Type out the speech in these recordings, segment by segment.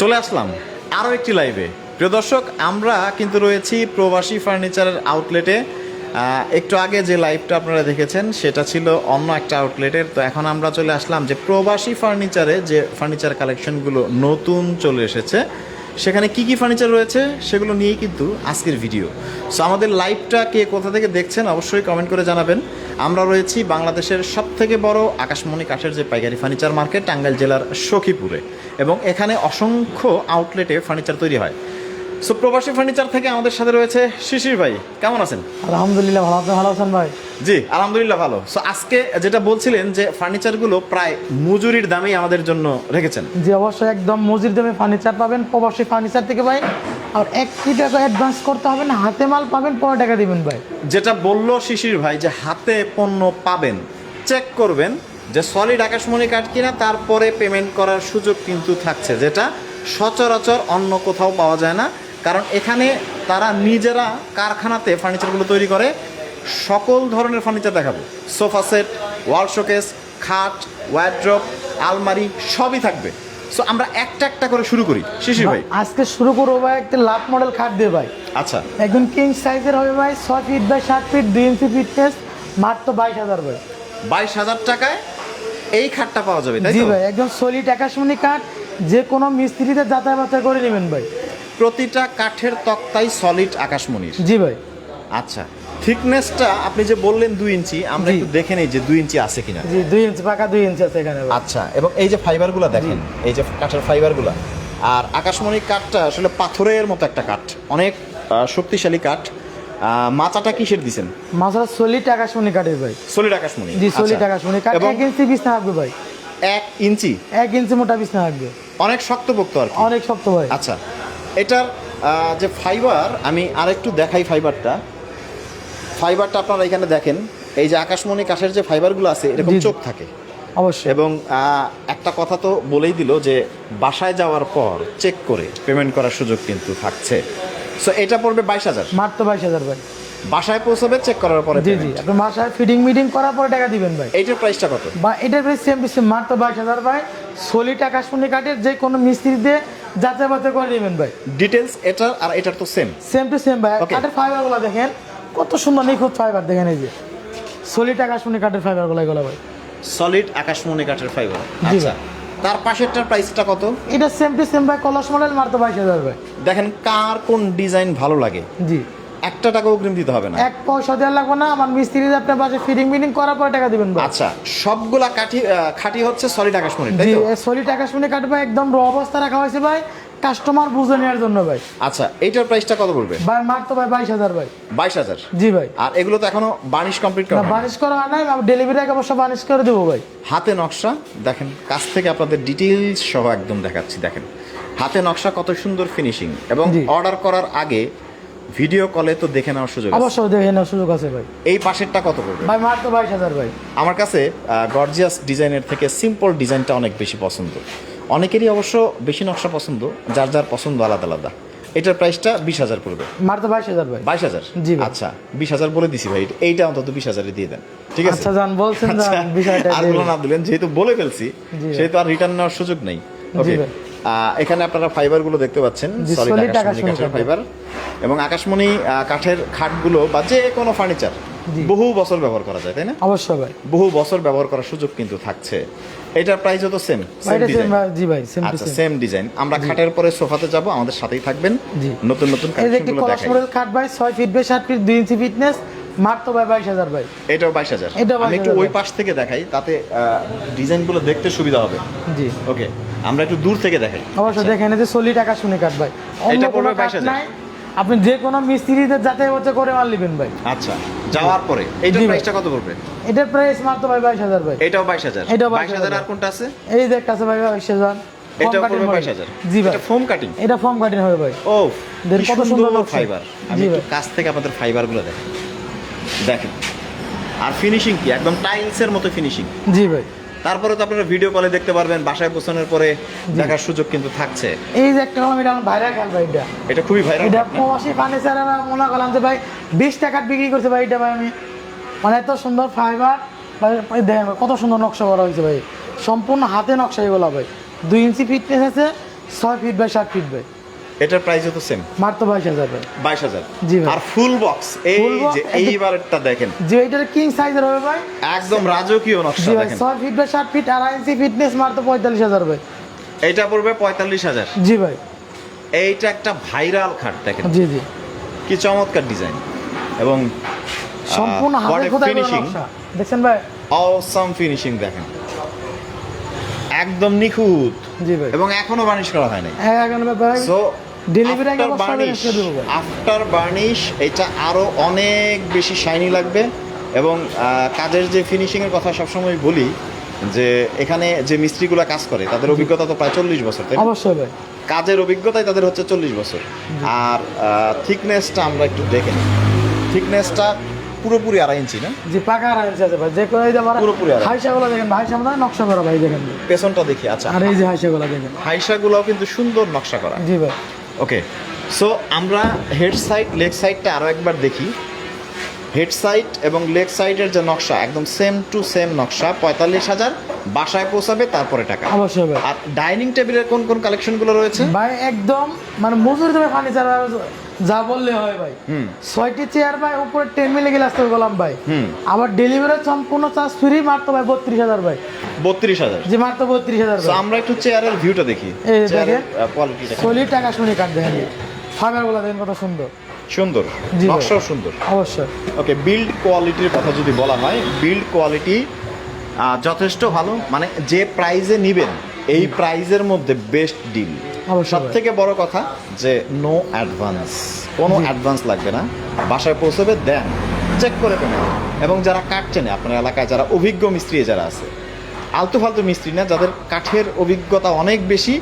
চলে আসলাম আরও একটি লাইভে প্রিয় দর্শক, আমরা কিন্তু রয়েছি প্রবাসী ফার্নিচারের আউটলেটে একটু আগে যে লাইভটা আপনারা দেখেছেন, সেটা ছিল অন্য একটা আউটলেটের তো এখন আমরা চলে আসলাম যে প্রবাসী ফার্নিচারে যে ফার্নিচার কালেকশনগুলো নতুন চলে এসেছে। সেখানে কি কি ফার্নিচার রয়েছে সেগুলো নিয়েই কিন্তু আজকের ভিডিও সো আমাদের লাইভটা কে কোথা থেকে দেখছেন অবশ্যই কমেন্ট করে জানাবেন। আমরা রয়েছি বাংলাদেশের সব থেকে বড় আকাশমণি কাঠের যে পাইকারি ফার্নিচার মার্কেট টাঙ্গাইল জেলার সখীপুরে। এবং এখানে অসংখ্য আউটলেটে ফার্নিচার তৈরি হয়। সো প্রবাসী ফার্নিচার থেকে আমাদের সাথে রয়েছে শিশির ভাই। কেমন আছেন? আলহামদুলিল্লাহ ভালো আপনি ভালো আছেন ভাই। জি আলহামদুলিল্লাহ ভালো। সো আজকে যেটা বলছিলেন যে ফার্নিচারগুলো প্রায় মজুরির দামেই আমাদের জন্য রেখেছেন। জি অবশ্যই একদম মজুর দামে ফার্নিচার পাবেন প্রবাসী ফার্নিচার থেকে ভাই। আর এক কোটি টাকা অ্যাডভান্স করতে হবে না হাতে মাল পাবেন পনেরো টাকা দিবেন ভাই। যেটা বলল শিশির ভাই যে হাতে পণ্য পাবেন চেক করবেন যে সলিড আকাশমণি কাঠ কিনা তারপরে পেমেন্ট করার সুযোগ কিন্তু থাকছে যেটা সচরাচর অন্য কোথাও পাওয়া যায় না। কারণ এখানে তারা নিজেরা কারখানাতে ফার্নিচারগুলো তৈরি করে সকল ধরনের ফার্নিচার দেখাবো। সোফা সেট ওয়াল শোকেস খাট ওয়ার্ড্রপ আলমারি সবই থাকবে। সো আমরা একটা একটা করে শুরু করি। শিশির ভাই। আজকে শুরু করব ভাই একটা লাভ মডেল খাট দিয়ে ভাই। আচ্ছা। একদম কিং সাইজের হবে ভাই ছয় ফিট বাই সাত ফিট দুই ইঞ্চি ফিটনেস মাত্র বাইশ হাজার ভাই। বাইশ হাজার টাকায় এই খাটটা পাওয়া যাবে জি ভাই একদম সলিড আকাশমণি কাঠ যে কোনো মিস্ত্রিতে যাতায়াত করে নেবেন ভাই। প্রতিটা কাঠের তক্তাই সলিড আকাশমণির। জি ভাই। আচ্ছা থিকনেসটা আপনি যে বললেন দুই ইঞ্চি আমরা। একটু দেখে নেই যে দুই ইঞ্চি আছে কিনা। জি দুই ইঞ্চি পাকা দুই ইঞ্চি আছে এখানে আচ্ছা এবং এই যে ফাইবারগুলো দেখেন এই যে কাঠের ফাইবারগুলো আর আকাশমণি কাঠটা আসলে পাথরের মতো একটা কাঠ অনেক শক্তিশালী কাঠ। মাচাটা কিসের দিছেন? মাছরা সলিড আকাশমণি কাঠের ভাই। সলিড আকাশমণি জি সলিড আচ্ছা। আকাশমণি কাঠ এক ইঞ্চি বিছনা থাকবে ভাই। এক ইঞ্চি? এক ইঞ্চি মোটা বিছনা থাকবে। অনেক শক্তপোক্ত আর কি। অনেক শক্ত ভাই। আচ্ছা এটার যে ফাইবার আমি আরেকটু দেখাই ফাইবারটা ফাইবারটা আপনারা এখানে দেখেন এই যে আকাশমণি কাঠের যে ফাইবারগুলো আছে এরকম। চোখ থাকে। অবশ্যই। এবং একটা কথা তো বলেই দিল যে বাসায় যাওয়ার পর চেক করে পেমেন্ট করার সুযোগ কিন্তু থাকছে। সো এটা পড়বে বাইশ হাজার। মাত্র বাইশ হাজার ভাই। বাসায় পৌঁছাবে চেক করার পরে জি জি। আপনি মাসায় ফিডিং মিটিং করার পরে টাকা দিবেন ভাই। এইটার প্রাইসটা কত? বা এটার প্রাইস সেম সেম মাত্র বাইশ হাজার ভাই। সলিড আকাশমণি কাঠের যে কোনো মিস্ত্রি দিয়ে যাচাই বাছাই করে নেবেন ভাই। ডিটেলস এটার আর এটার তো সেম সেম টু সেম ভাই. কাঠের ফাইবারগুলো দেখেন কত সুন্দর নিখুঁত ফাইবার দেখেন এই যে। সলিড আকাশমণি কাঠের ফাইবারগুলো এগুলো ভাই। সলিড আকাশমণি কাঠের ফাইবার আচ্ছা। তার পাশেরটার প্রাইসটা কত? এটা সেম টু সেম ভাই কলস মডেল মারতে বাইশ হাজার ভাই। দেখেন কার কোন ডিজাইন ভালো লাগে। জি। একটা টাকা অগ্রিম দিতে হবে না। এক পয়সা দেওয়ার লাগবে না আমার মিস্ত্রি আপনার বাসে ফিডিং মিটিং করার পরে টাকা দিবেন আচ্ছা সবগুলা কাঠি খাঁটি হচ্ছে সলিড আকাশমণি তাই তো? সলিড আকাশমণি কাঠ ভাই একদম র অবস্থা রাখা হয়েছে ভাই কাস্টমার বুঝে নেওয়ার জন্য ভাই। আচ্ছা এইটার প্রাইসটা কত পড়বে ভাই মাত্র ভাই বাইশ হাজার ভাই। বাইশ হাজার? জি ভাই। আর এগুলো তো এখনও বানিশ কমপ্লিট করা বানিশ করা হয় নাই ডেলিভারি আগে অবশ্য বানিশ করে দেবো ভাই। হাতে নকশা দেখেন কাছ থেকে আপনাদের ডিটেলস সহ একদম দেখাচ্ছি দেখেন। হাতে নকশা কত সুন্দর ফিনিশিং এবং অর্ডার করার আগে ভিডিও কলে তো দেখে নেওয়ার সুযোগ আছে। অবশ্যই দেখে নেওয়ার সুযোগ আছে ভাই। এই পাশেরটা কত পড়বে? ভাই মাত্র বাইশ হাজার ভাই। আমার কাছে গর্জিয়াস ডিজাইনের থেকে সিম্পল ডিজাইনটা অনেক বেশি পছন্দ। অনেকেরই অবশ্য বেশি নকশা পছন্দ যার যার পছন্দ আলাদা আলাদা। এটার প্রাইসটা বিশ হাজার পড়বে। মাত্র বাইশ হাজার ভাই। বাইশ হাজার? জি আচ্ছা বিশ হাজার বলে দিছি ভাই এইটা অন্তত বিশ হাজারে দিয়ে দেন। ঠিক আছে? আচ্ছা জান বলছেন আচ্ছা, আরগুলো না দিলেন যেহেতু বলে ফেলছি সেহেতু আর রিটার্ন নেওয়ার সুযোগ নেই। ওকে। এখানে আপনারা ফাইবারগুলো দেখতে পাচ্ছেন সলিড আকাশমণি কাঠের কাঠ। ফাইবার এবং আকাশমণি কাঠের খাটগুলো বা যে কোনো ফার্নিচার বহু বছর ব্যবহার করা যায় তাই না? অবশ্যই ভাই। বহু বছর ব্যবহার করার সুযোগ কিন্তু থাকছে। এটার প্রাইসও তো সেম জি ভাই সেম আচ্ছা সেম ডিজাইন আমরা খাটের পরে সোফাতে যাব আমাদের সাথেই থাকবেন। নতুন নতুন এই যে একটি কালেকশনগুলো দেখাই। মডেল কাঠ ভাই ছয় ফিট বাই সাত ফিট দুই ইঞ্চি ফিটনেস মাত্র ভাই বাইশ হাজার ভাই। এটাও বাইশ হাজার। এটাও আমি একটু ওই পাশ থেকে দেখাই তাতে ডিজাইনগুলো দেখতে সুবিধা হবে। জি। ওকে আমরা একটু দূর থেকে দেখাই অবশ্যই দেখেন এই যে সলিড আকাশ শুনে কাট ভাই। এটা কোনো পড়বে 22,000 নাই। আপনি যে কোনো মিস্ত্রিদের যাচাই হচ্ছে করে মাল নেবেন ভাই। আচ্ছা যাওয়ার পরে এইটার প্রাইসটা কত পড়বে? এটার প্রাইস মাত্র ভাই বাইশ হাজার ভাই। এটাও বাইশ হাজার। এটাও বাইশ হাজার 22,000 আর কোনটা আছে? এই যে একটা আছে ভাই বাইশ হাজার। এটাও পড়বে বাইশ হাজার। জি ভাই। এটা ফোম কাটিং এটা ফর্ম কাটিং হবে ভাই। ও দেখেন কত সুন্দর ফাইবার আমি একটু কাছ থেকে আপনাদের ফাইবারগুলো দেখেন দেখেন। আর ফিনিশিং কি? একদম টাইলসের মতো ফিনিশিং জি ভাই। তারপরে তো আপনারা ভিডিও কলে দেখতে পারবেন বাসায় পৌঁছানোর পরে দেখার সুযোগ কিন্তু থাকছে। এই যে একটা কলম এটা আমার ভাইরাল খেল ভাই এটা। এটা খুবই ভাইরাল। এটা প্রবাসী ফার্নিচার আমি মনে করলাম যে ভাই বিশ টাকার বিক্রি করছে ভাই এটা ভাই আমি মানে এত সুন্দর ফাইবার ভাই দেখেন কত সুন্দর নকশা করা হয়েছে ভাই। সম্পূর্ণ হাতে নকশা এগুলো ভাই। দুই ইঞ্চি ফিটনেস আছে ছয় ফিট বাই সাত ফিট ভাই। এটার প্রাইস তো সেম মাত্র বাইশ হাজার ভাই। বাইশ হাজার। জি ভাই। আর ফুল বক্স এই যে এইবারটা দেখেন। যে এটার কিং সাইজের হবে ভাই। একদম রাজকীয় জি নকশা দেখেন। ছয় ফিট বাই সাত ফিট আর ইঞ্চি ফিটনেস মাত্র পঁয়তাল্লিশ হাজার ভাই। এইটা পড়বে পঁয়তাল্লিশ হাজার। জি ভাই। এইটা একটা ভাইরাল খাট দেখেন। জি জি। কি চমৎকার ডিজাইন এবং সম্পূর্ণ হাতে খোদাই করা। নকশা। দেখছেন ভাই? অসাম ফিনিশিং দেখেন। একদম নিখুঁত। জি ভাই। এবং এখনও বার্নিশ করা হয় নাই। হ্যাঁ এখন ভাই সো Delivery আগে আফটার বার্নিশ আফটার বার্নিশ এটা আরও অনেক বেশি শাইনি লাগবে। এবং কাজের যে ফিনিশিং এর কথা সবসময় বলি যে এখানে যে মিস্ত্রিগুলো কাজ করে তাদের অভিজ্ঞতা তো প্রায় চল্লিশ বছর তাই অবশ্যই ভাই। কাজের অভিজ্ঞতাই তাদের হচ্ছে চল্লিশ বছর। আর থিকনেসটা আমরা একটু দেখে নিই। থিকনেসটা পুরোপুরি আড়াই ইঞ্চি না? জি পাকা আড়াই ইঞ্চি আছে ভাই। যে করে এই আমার পুরোপুরি। হাইসাগুলো দেখেন ভাই সামনে নকশা করা ভাই দেখেন। পেছনটা দেখি আচ্ছা। আর এই যে হাইসাগুলো দেখেন। হাইসাগুলোও কিন্তু সুন্দর নকশা করা। জি ভাই। ওকে সো আমরা হেড সাইড লেগ সাইডটা আরও একবার দেখি। হেড সাইড এবং লেগ সাইডের যে নকশা একদম সেম টু সেম নকশা পঁয়তাল্লিশ হাজার বাসায় পৌঁছাবে তারপরে টাকা। অবশ্যই আর ডাইনিং টেবিলের কোন কোন কালেকশনগুলো রয়েছে? ভাই একদম মানে মজুরি দেবে ফার্নিচার যা বললে হয় ভাই। হুম। ছয়টি চেয়ার ভাই উপরে টেন মিলে গ্লাস করে বললাম ভাই। হুম। আবার ডেলিভারি সম্পূর্ণ চার্জ ফ্রি মাত্র ভাই বত্রিশ হাজার ভাই। বত্রিশ হাজার। যে মাত্র বত্রিশ হাজার আমরা একটু চেয়ারের ভিউটা দেখি। এই দেখেন। কোয়ালিটি টাকা শুনি কাট দেখেন। ফাইবারগুলো দেখেন কত সুন্দর। সুন্দর। নকশাও সুন্দর। অবশ্যই। ওকে বিল্ড কোয়ালিটির কথা যদি বলা হয় বিল্ড কোয়ালিটি যথেষ্ট ভালো। মানে যে প্রাইজে নিবেন এই প্রাইজের মধ্যে বেস্ট ডিল। সব থেকে বড় কথা যে নো অ্যাডভান্স কোনো অ্যাডভান্স লাগবে না। বাসায় পৌঁছবে দেন চেক করে পেমেন্ট এবং যারা কাঠ চেনে আপনার এলাকায় যারা অভিজ্ঞ মিস্ত্রি যারা আছে আলতু ফালতু মিস্ত্রি না যাদের কাঠের অভিজ্ঞতা অনেক বেশি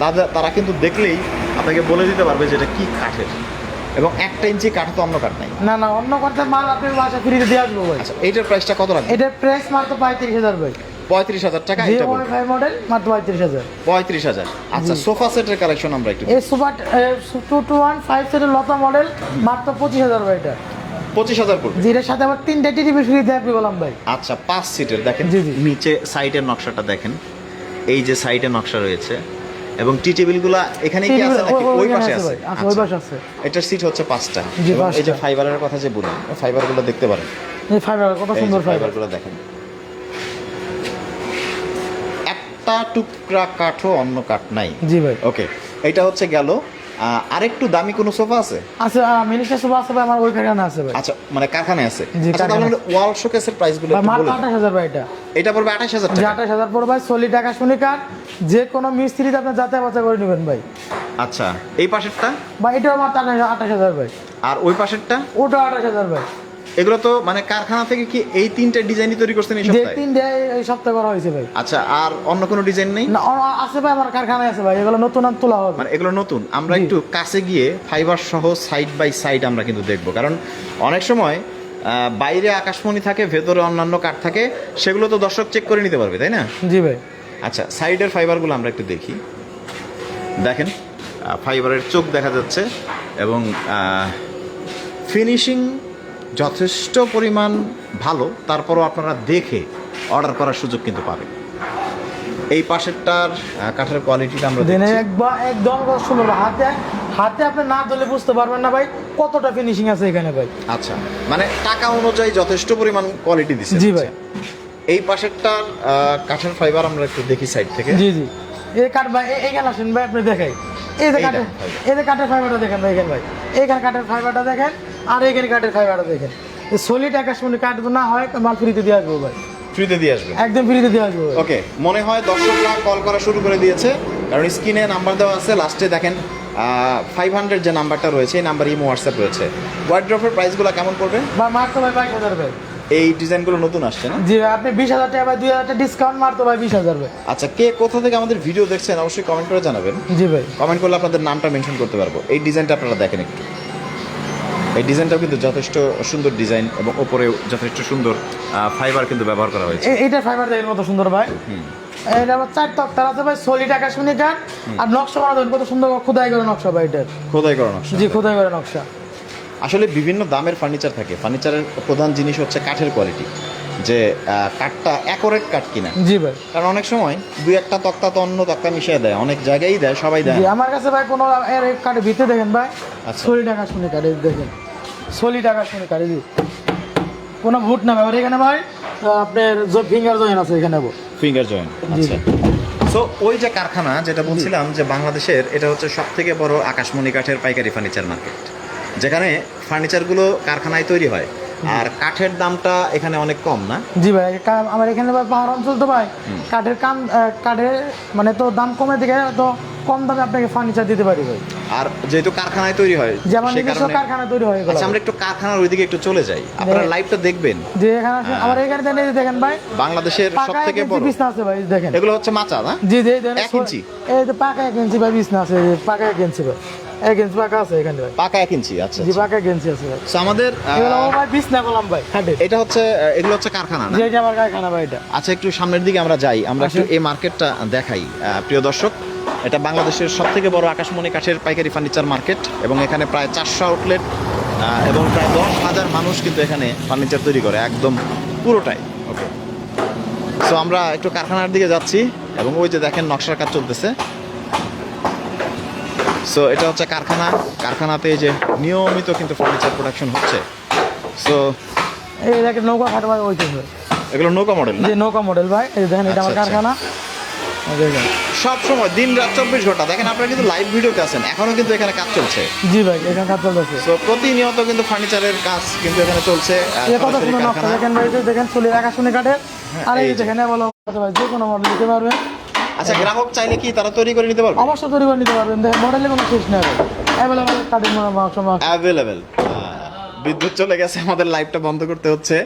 তাদের তারা কিন্তু দেখলেই আপনাকে বলে দিতে পারবে যে এটা কী কাঠের। এবং একটা ইঞ্চি কাঠ তো অন্য কাঠ নাই। না না অন্য করতে মাল আপনি বাসা ফ্রিতে দিয়ে আসব ভাই। আচ্ছা এইটার প্রাইসটা কত লাগবে? এটার প্রাইস মাত্র পঁয়ত্রিশ হাজার ভাই। পঁয়ত্রিশ হাজার টাকা এটা মডেল মাত্র পঁয়ত্রিশ হাজার। পঁয়ত্রিশ হাজার। আচ্ছা সোফা সেটের কালেকশন আমরা একটু এই super two two one five সেটের লতা মডেল মাত্র পঁচিশ হাজার ভাই এটা। পঁচিশ হাজার পড়বে যেটার সাথে আবার তিনটা টিভি ফ্রি থাকবে বললাম ভাই। আচ্ছা পাঁচ সিটের দেখেন। নিচে সাইডের নকশাটা দেখেন। এই যে সাইডে নকশা রয়েছে। এবং টি টেবিলগুলো এখানে কি আছে নাকি? ওই পাশে আছে আচ্ছা ওই আচ্ছা। পাশে আছে। এটার সিট হচ্ছে পাঁচটা। এই যে ফাইবারের কথা যে বলি ফাইবারগুলো দেখতে পারেন। এই ফাইবার কত সুন্দর ফাইবার ফাইবারগুলো দেখেন। একটা টুকরা কাঠও অন্য কাঠ নাই। জি ভাই। ওকে এটা হচ্ছে গেল। আরেকটু দামি কোনো সোফা আছে? আছে মিনিস্টার সোফা আছে ভাই আমার ওই খানে আছে ভাই। আচ্ছা মানে কারখানায় আছে? আচ্ছা তাহলে ওয়াল শোকেসের প্রাইসগুলো ভাই মাত্র বলে দিন। আঠাশ হাজার ভাই এটা। এটা পড়বে আঠাশ হাজার যে টাকা। আঠাশ হাজার পর ভাই সলি টাকা শুনি কার যে কোনো মিস্ত্রিতে আপনি যাচাই বাছাই করে নেবেন ভাই। আচ্ছা এই পাশেরটা? ভাই এটাও মাত্র আঠাশ আঠাশ হাজার ভাই। আর ওই পাশেরটা? ওটা আঠাশ হাজার ভাই। এগুলো তো মানে কারখানা থেকে কি এই তিনটে ডিজাইনই তৈরি করছেন এই সপ্তাহে? তিন ডে এই সপ্তাহে করা হয়েছে ভাই। আচ্ছা আর অন্য কোনো ডিজাইন নেই? না আছে ভাই আমার কারখানায় আছে ভাই এগুলো নতুন আর তোলা হবে। মানে এগুলো নতুন। আমরা একটু কাছে গিয়ে ফাইবার সহ সাইড বাই সাইড আমরা কিন্তু দেখব। কারণ অনেক সময় বাইরে আকাশমণি থাকে ভেতরে অন্যান্য কাঠ থাকে সেগুলো তো দর্শক চেক করে নিতে পারবে তাই না? জি ভাই। আচ্ছা সাইডের ফাইবারগুলো আমরা একটু দেখি। দেখেন ফাইবারের চোখ দেখা যাচ্ছে এবং ফিনিশিং যথেষ্ট পরিমাণ ভালো তারপরও আপনারা দেখে অর্ডার করার সুযোগ কিন্তু পাবেন। এই পাশেরটার কাঠের কোয়ালিটিটা আমরা দিনে একদম সুন্দর হাতে হাতে আপনি না ধরলে বুঝতে পারবেন না ভাই কতটা ফিনিশিং আছে এখানে ভাই। আচ্ছা মানে টাকা অনুযায়ী যথেষ্ট পরিমাণ কোয়ালিটি দিচ্ছে জি ভাই। এই পাশেরটার কাঠের ফাইবার আমরা একটু দেখি সাইড থেকে। জি জি। এই কাঠ ভাই এ- এইখানে আসেন ভাই আপনি দেখাই। এই যে কাঠের এই যে কাঠের ফাইবারটা দেখেন ভাই এখানে ভাই। এইখানে কাঠের ফাইবারটা দেখেন। আর এইখানে কাঠের ফাইবারটা দেখেন। সলিড আকাশ মনে কাঠ না হয় মাল ফ্রিতে দিয়ে আসব ভাই। ফ্রিতে দিয়ে আসবে একদম ফ্রিতে দিয়ে আসব ওকে মনে হয় দর্শকরা কল করা শুরু করে দিয়েছে। কারণ স্ক্রিনে নাম্বার দেওয়া আছে লাস্টে দেখেন ফাইভ হান্ড্রেড যে নাম্বারটা রয়েছে এই নাম্বার ইমো হোয়াটসঅ্যাপ রয়েছে। ওয়ার্ড্রপের প্রাইসগুলো কেমন পড়বে? বা মারতো ভাই বাইশ হাজার ভাই। এই ডিজাইনগুলো নতুন আসছে না? জি আপনি বিশ হাজার টাকা ভাই দুই হাজার টাকা ডিসকাউন্ট মারতো ভাই বিশ হাজার ভাই। আচ্ছা কে কোথা থেকে আমাদের ভিডিও দেখছেন অবশ্যই কমেন্ট করে জানাবেন। জি ভাই। কমেন্ট করলে আপনাদের নামটা মেনশন করতে পারব। এই ডিজাইনটা আপনারা দেখেন একটু। এই ডিজাইনটাও কিন্তু যথেষ্ট সুন্দর ডিজাইন এবং ওপরে যথেষ্ট সুন্দর ফাইবার কিন্তু ব্যবহার করা হয়েছে। এ- এইটার ফাইবার দেখেন কত সুন্দর ভাই। এটা আবার চার তক্তার আছে ভাই সলিড আকাশ শুনি কাঠ আর নকশা দেবেন কত সুন্দর খোদাই করে নকশা ভাই এটার খোদাই করা নকশা। জি খোদাই করে নকশা। আসলে বিভিন্ন দামের ফার্নিচার থাকে। ফার্নিচারের প্রধান জিনিস হচ্ছে কাঠের কোয়ালিটি যে কাঠটা অ্যাকোরেট কাঠ কিনা। জি ভাই। কারণ অনেক সময় দুই একটা তক্তা তো অন্য তক্তা মিশিয়ে দেয়। অনেক জায়গায় দেয় সবাই দেয় জি আমার কাছে ভাই কোনো এর কার্ডে ভিতরে দেখেন ভাই আচ্ছা। সলি টাকা শুনে কার্ডে দেখেন। সলি টাকা শুনে কার্ডে জি কোনো ভুট না আর এখানে ভাই আপনার ফিঙ্গার জয়েন আছে এখানে ফিঙ্গার জয়েন আচ্ছা। সো ওই যে কারখানা যেটা বলছিলাম যে বাংলাদেশের এটা হচ্ছে সব থেকে বড় আকাশমণি কাঠের পাইকারি ফার্নিচার মার্কেট যেখানে ফার্নিচারগুলো কারখানায় তৈরি হয়। আর কাঠের দামটা এখানে অনেক কম না? জি ভাই কা- আমার এখানে ভাই পাহাড় অঞ্চল তো ভাই। কাঠের কাম কাঠের মানে তো দাম কমে দিকে তো কম দামে আপনাকে ফার্নিচার দিতে পারি ভাই। আর যেহেতু কারখানায় তৈরি হয় যেমন নিজস্ব কারখানা তৈরি হয়ে আচ্ছা আমরা একটু কারখানার ওইদিকে একটু চলে যাই। আপনারা লাইভটা দেখবেন। যে এখানে আছে- আমার এখানে দেখেন, ভাই। বাংলাদেশের সব পাকা এক থেকে বড়। বিছনা আছে ভাই দেখেন। এগুলো হচ্ছে মাচা না? জি জি এক ইঞ্চি? এই যে পাকা এক ইঞ্চি ভাই বিছনা আছে পাকা এক ইঞ্চি ভাই। এক ইঞ্চি পাকা আছে এখানে ভাই। পাকা এক ইঞ্চি আচ্ছা জি পাকা এক ইঞ্চি আছে ভাই। আমাদের এগুলো ভাই বিছনা বললাম ভাই খাটে। এটা হচ্ছে এগুলো হচ্ছে কারখানা না? আমার কারখানা ভাই এটা। আচ্ছা একটু সামনের দিকে আমরা যাই। আমরা একটু এই মার্কেটটা দেখাই প্রিয় দর্শক। এটা বাংলাদেশের সব থেকে বড় আকাশমণি কাঠের পাইকারি ফার্নিচার মার্কেট এবং এখানে প্রায় চারশো আউটলেট এবং প্রায় দশ হাজার মানুষ কিন্তু এখানে ফার্নিচার তৈরি করে একদম পুরোটাই। ওকে সো আমরা একটু কারখানার দিকে যাচ্ছি এবং ওই যে দেখেন নকশার কাজ চলতেছে। সো এটা হচ্ছে কারখানা। কারখানাতে এই যে নিয়মিত কিন্তু ফার্নিচার প্রোডাকশন হচ্ছে। সো এই দেখেন নৌকা খাট ভাই ওই এগুলো নৌকা মডেল যে নৌকা মডেল ভাই এই দেখেন এটা আমার আচ্ছা, আচ্ছা। কারখানা। সব সময় দিন রাত চব্বিশ ঘণ্টা। দেখেন আপনারা কিন্তু লাইভ ভিডিওতে আছেন। এখনও কিন্তু এখানে কাজ চলছে। জি ভাই এখানে কাজ চলতেছে। তো প্রতিনিয়ত কিন্তু ফার্নিচারের কাজ কিন্তু এখানে চলছে। দেখেন ভাই এই যে দেখেন চুলের আকাশনে কাটে আর এই। দেখেন বলো ভাই যে কোনো মডেল নিতে পারবেন। আচ্ছা গ্রাহক চাইলে কি তারা তৈরি করে নিতে পারবে? অবশ্যই তৈরি করে নিতে পারবেন। দেখেন মডেলে কোনো শেষ নেই অ্যাভেলেবল কাঠের মাংস মাংস অ্যাভেলেবেল বিদ্যুৎ চলে গেছে আমাদের লাইভটা বন্ধ করতে হচ্ছে।